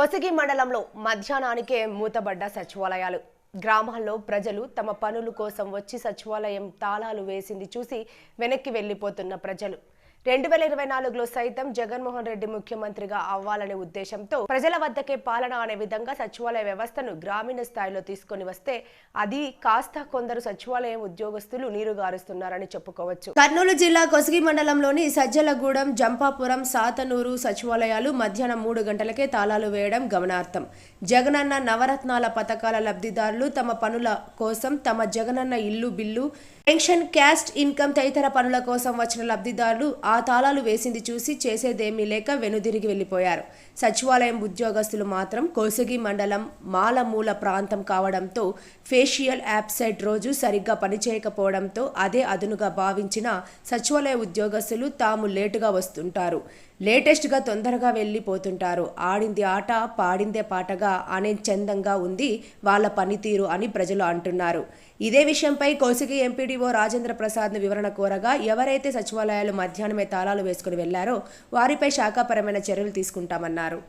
కొసగి మండలంలో మధ్యాహ్నానికే మూతబడ్డ సచివాలయాలు. గ్రామాల్లో ప్రజలు తమ పనుల కోసం వచ్చి సచివాలయం తాళాలు వేసింది చూసి వెనక్కి వెళ్ళిపోతున్న ప్రజలు. రెండు వేల ఇరవై నాలుగులో సైతం జగన్మోహన్ రెడ్డి ముఖ్యమంత్రిగా అవ్వాలనే ఉద్దేశంతో ప్రజల వద్దకే పాలన అనే విధంగా సచివాలయ వ్యవస్థను గ్రామీణ స్థాయిలో తీసుకొని వస్తే అది కాస్త కొందరు సచివాలయం ఉద్యోగస్తులు నీరుగారుస్తున్నారని చెప్పుకోవచ్చు. కర్నూలు జిల్లా కొసిగి మండలంలోని సజ్జలగూడెం జంపాపురం సాతనూరు సచివాలయాలు మధ్యాహ్నం మూడు గంటలకే తాళాలు వేయడం గమనార్థం జగనన్న నవరత్నాల పథకాల లబ్ధిదారులు తమ పనుల కోసం తమ జగనన్న ఇల్లు బిల్లు పెన్షన్ క్యాస్ట్ ఇన్కమ్ తదితర పనుల కోసం వచ్చిన లబ్ధిదారులు ఆ తాళాలు వేసింది చూసి చేసేదేమీ లేక వెనుదిరిగి వెళ్ళిపోయారు. సచివాలయం ఉద్యోగస్తులు మాత్రం కోసగి మండలం మాలమూల ప్రాంతం కావడంతో ఫేషియల్ యాప్సైట్ రోజు సరిగ్గా పనిచేయకపోవడంతో అదే అదునుగా భావించిన సచివాలయ ఉద్యోగస్తులు తాము లేటుగా వస్తుంటారు. లేటెస్ట్గా తొందరగా వెళ్ళిపోతుంటారు. ఆడింది ఆట పాడిందే పాటగా అనే చందంగా ఉంది వాళ్ళ పనితీరు అని ప్రజలు అంటున్నారు. ఇదే విషయంపై కోసిగి ఎంపీడీఓ రాజేంద్ర ప్రసాద్ను వివరణ కోరగా ఎవరైతే సచివాలయాలు మధ్యాహ్నం మధ్యాహ్నమే తాళాలు వేసుకుని వెళ్ళారో వారిపై శాఖాపరమైన చర్యలు తీసుకుంటామన్నారు